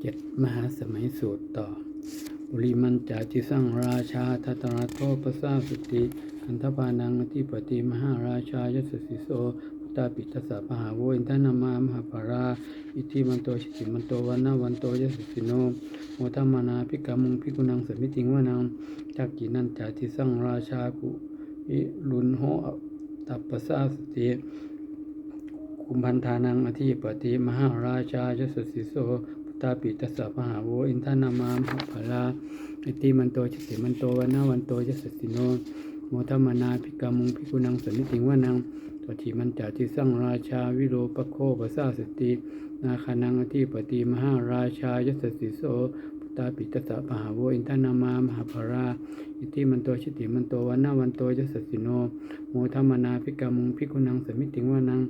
เจ็ดมหาสมัยสูตรต่อบุริมันจาจิสั่งราชาทัตระโทปสาสุติคันธปานังอธิปติมหาราชายสสิโสพุตตาปิทัสสะปหาโวอินทนามามหาภารา อิทิมันโตชิติมันโตวันนาวันโตยสสิโนโมทัมมนาภิกามุงภิกุนังสมิติงวานังจักกินันจาจิสั่งราชากุอิลุนโหตัปปสาสติคุมพันธานังอธิปติมหาราชายสสิโส พุทธาปิตสสะมหาโวอินทนามามหาภลาอิติมันโตชติมันโตวันนาวันโตยสสิโนโมทัมมนาภิกามุงภิกุนังสมิติงวานังตถิมันจาทิสังราชาวิโรปโคปสาสตินาคานังอธิปติมหาราชายสสิโสพุทธาปิตสสะมหาโวอินทนามามหาภาราอิติมันโตชิติมันโตวันนาวันโตยสสิโนโมทัมมนาภิกามุงภิกุนังสมิติงวานัง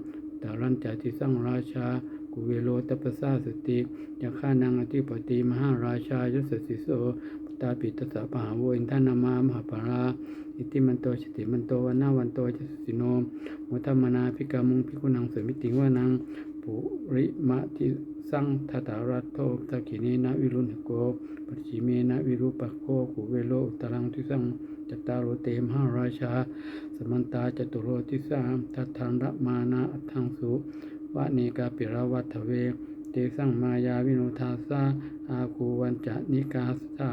ตารันจาติสังราชา กุเวโลตัปสาสติยาฆานังอธิปติมหาราชายสสิโสปตาปิตสสะปหาโวอินทนามามหาปาราอิติมันโตชติมันโตวันนาวันโตจสิโนมุตมนาภิกามุงภิกุนังสมิติงวานังปุริมะติสังทตารัตโตตะกินีนาวิรุณโกปัจฉิเมนะวิรูปโคกุเวโลุตรังทิสังจตตารโรเตมหาราชา สมันตาจตุโรติสามทัตถังระมานาอัตถังสุ วะเนกาปิราวัตเวเตสังมายาวิโนทาสาอาคูวันจะนิกาสตา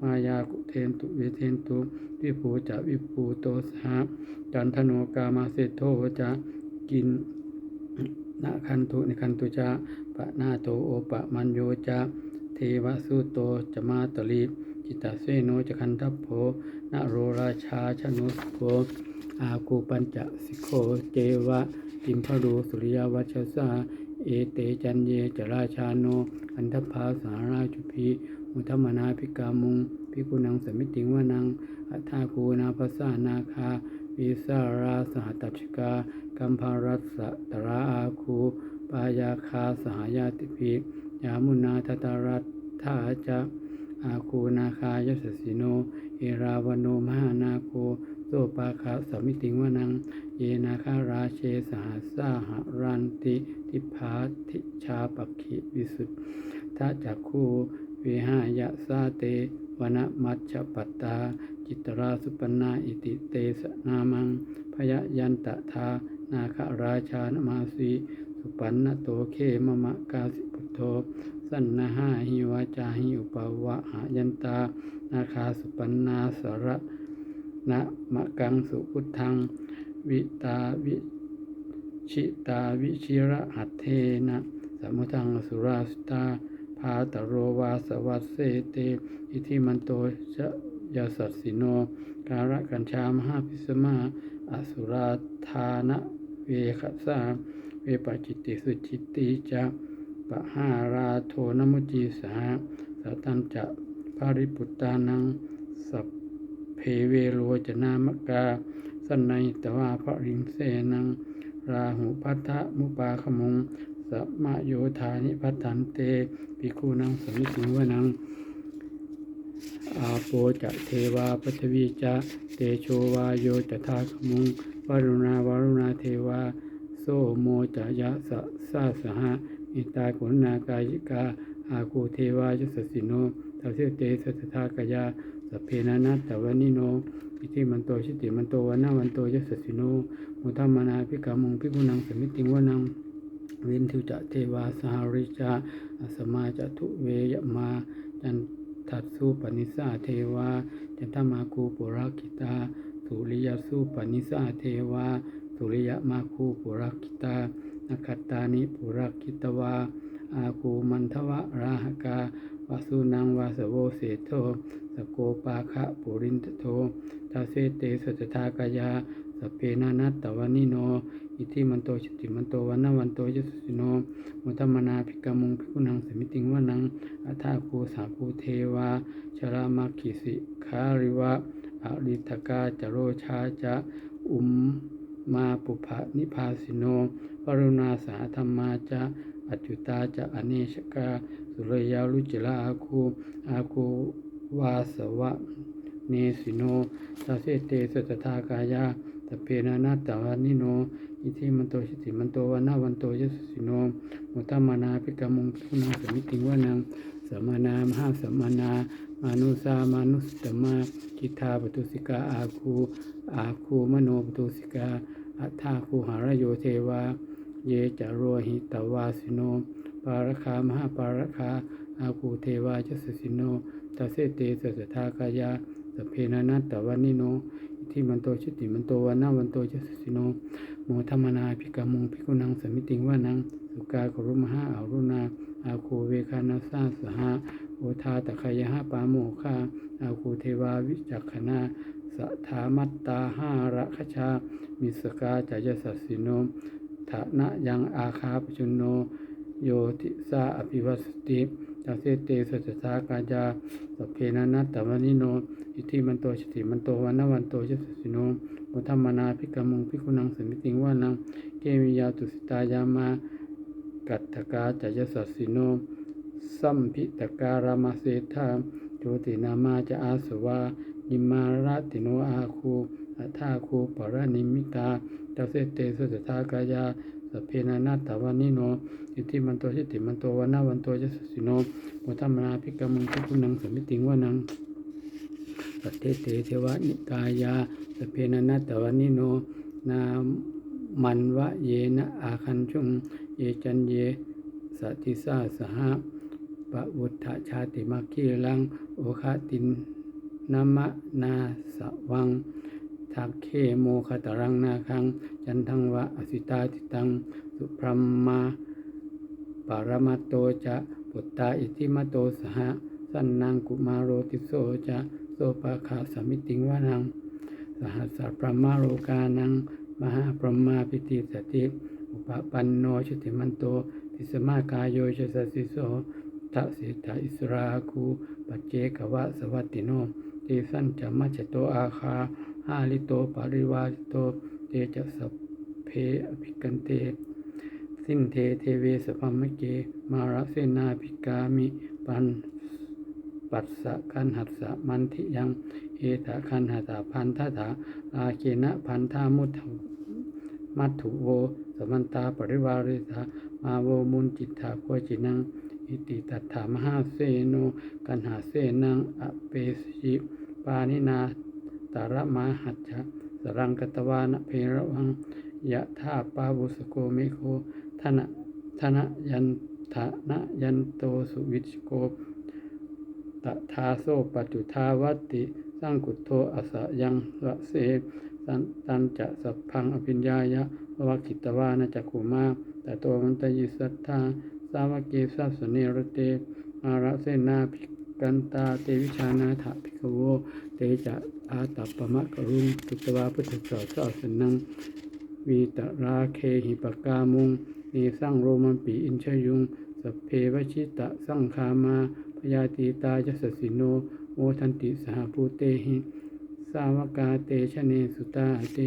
มายากุเทนตุเวเทนตุวิภูจะวิภูโตสหจันทโนกามาเสโทจะกินนาคันตุนิคันตุจะปะนาโตโอปะมันโยจะเทวสุโตจะมาตลีจิตตเสโนจะคันทัพโพนโรราชาชนุสโกอากูปัญจสิโขเจวะ ติมพรูสุริยวัชสาเอเตจันเยจราชาโน อันทภาสาราชุพีมุทมนาภิกามุงภิกุนังสมิติงวานังอัฏฐาคูนาภาษานาคาวิสาราสหตัชกากัมภารัสสะตราอาคูปายาคาสหายาติภิยามุนาทตารัตถาจะอาคูนาคายสสิโน เอราวโนมหานาโค สปาคาสมิติงวนัง เยนาคาราเชสหัสาหรันติทิพาทิชาปคิวิสุทธาจักคูวิหายะสาเตวนมัชฌปัตตา จิตราสุปนาอิติเตสนามัง พยยันตทานาคราชานมาสีสุปันนโตเคมมะกาสิพุทโธสันนาหาหิวาจาหิอุปวะหายันตา นาคาสุปันนาสระ นะมะกังสุพุทธัง วิตาวิชิตาวิชิระหัตเทนะสมุทังสุราสตาพาตโรวาสวัสเสเต อิทิมันโตชะยาสัสสิโน การะกัญชามหาพิสมา อสุราธานะเวขสาเวปจิตติสุจิตติจะปะหาราโทนมุจีสาสัตันจะภาริปุตตานังสัพ เพเวโรจนามกาสันในตวาพระริงเสนัง ราหุพัทธมุปาขมงสัมมาโยธานิพัทันเตปิคูนังสมิติวนังอาโปจะเทวาปัทวีจะเตโชวาโยจะทาขมุงวารุณาวารุณาเทวา โซโมจะยะสะสาสหะอิตากุณากายิกาอาคูเทวายสสสิโนทัสเสเตสัทธากายา สเพนานัตตวานิโนอิทิมันโตชิติมันโตวันนาวันโตยสสสิโนมุทัมมนาภิกามุงภิกุนังสมิติงวนังเวินทิวจะเทวาสหริจาอสมาจะทุเวยมาจันทัตสุปนิสาเทวาจันทมาคูปุราคิตาสุริยสุปนิสาเทวาสุริยมาคูปุราคิตานัคตตานิปุราคิตวาอาคูมันทวะราหกา วาสุนังวาสโวเสโทสโกปาคะปุรินโททาเสเตสัจทากายาสเพนานัตตวานิโน อิทิมันโตชิติมันโตวันนาวันโตยสุสิโนมุตมนาภิกามุงภิกุนังสมิติงวานังอัฏฐาคูสาคูเทวาชรามาคิสิคาริวะอริทกาจโรชาจะอุมมาปุภะนิพาสิโนปรุณาสาธรรมาจะ อัจจุตาจะอเนชกา สุรยาลุจลาอาคูอาคูวาสวะเนสิโนตาเสเตสตถากายาตเพนานาตตวานิโน อิทิมันโตชิติมันโตวันนาวันโตยสสสิโนมุตมานาภิกามุงพุนังสมิติงวานังสมมานามหาสมมานามานุสามานุสตมากิทาปตุสิกาอาคูอาคูมโนปตุสิกาอัฏฐาคูหารโยเทวา เยจโรหิตวาสิโน ปารคามหาปารคาอาคูเทวาจสสิโนตัสเสเตสสทากายาสเพนานัตตวันนิโนทิมันโตชิติมันโตวันนาวันโตจสสิโนโมธรรมนาภิกามุงภิกุนังสมิติงวานังสุกากรุมหาอารุณาอาคูเวคานาสาสหะโอทาตะคายหะปาโมคาอาคูเทวาวิจักขณาสถามัตตาหาระคชา มิสกาจายสัสสิโน ฐานะยังอาคาปจุนโน โยติสาอภิวัสติตัสเสเตสัจจากาจาสเพนันัตตวานิโน อิทิมันโตชิติมันโตวันนวันโตยสสสิโนมุธรรมนาภิกมุงภิกุนังสมิติงว่านังเกมิยาตุสิตายามากัตถกาจายสัสสิโน สัมพิตการามาเสธาโจตินามาจะอาสวานิมาราติโนอาคู อัฏฐาคูปรนิมิตาตัสเสเตสุตถากายาสเพนานาตวานิโนอิทิมันโตชิติมันโตวันนาวันโตยสสสิโนโมทัมนาภิกามุงภิกุนังสมิติงวานังสัตเทเตเทวะนิกายาสเพนานาตวานิโนนามันวะเยนะอาคันชุงเยจันเยสัติสาสหะปะวุฒชาติมาคีลังโอคาตินนามะนาสวัง ทักเคโมคตรังนาคัง จันทังวะอสิตาติตัง สุพรมมาปารมัตโตจะปุตตาอิทิมโตสหะสันนังกุมารโรติโสจะโสปะขาสมิติงวานัง สหัสสะพรมาโรกานัง มหาพรหมาปิติสติ อุปปันโนชติมันโต ติสมากายโยชสสสิโสทัสิทาอิสราคูปัจเจกวะสวัตติโนเตสันจะมัจจโตอาคา หาลิโตปาริวาริโตเตจะสัพเพอภิกันเต สินเทเทเวสพัมมเก มารเสนาภิกามิปันปัสสะคันหัสสะมันทิยัง เอตะคันหตาพันธะถาอาเกนะพันธามุตถมัตถุโวสมันตาปริวาริตามาโวมุนจิตถาโคจินังอิติตัตถามหาเสโน กันหาเสนังอเปสิปานินา ตาระมาหัจฉะสรังกตวานะเพระวังยะธาปาวุสโกเมโคธนะธนะยันทนะยันโตสุวิชโกตถาโซปัจจุทาวัติสร้างกุโทอสะยังวะเสสันตันจะสัพพังอภิญญายะวะกิตวานะจักขุมาแต่ตัวมันตยิสัทธาสาวกเกสัสเนรเตมาระเสนาภิกันตาเตวิชานาถภิกขโวเตจะ อาตัปปมะกรุงตุตวาพุทธสสสสนังวีตราเคหิปกามุงเนสังโรมันปีอินชยุงสเพวชิตะสร้างคามาพยาตีตายสสิโนโอทันติสหภูเตหิ สาวกาเตชะเนสุตาเต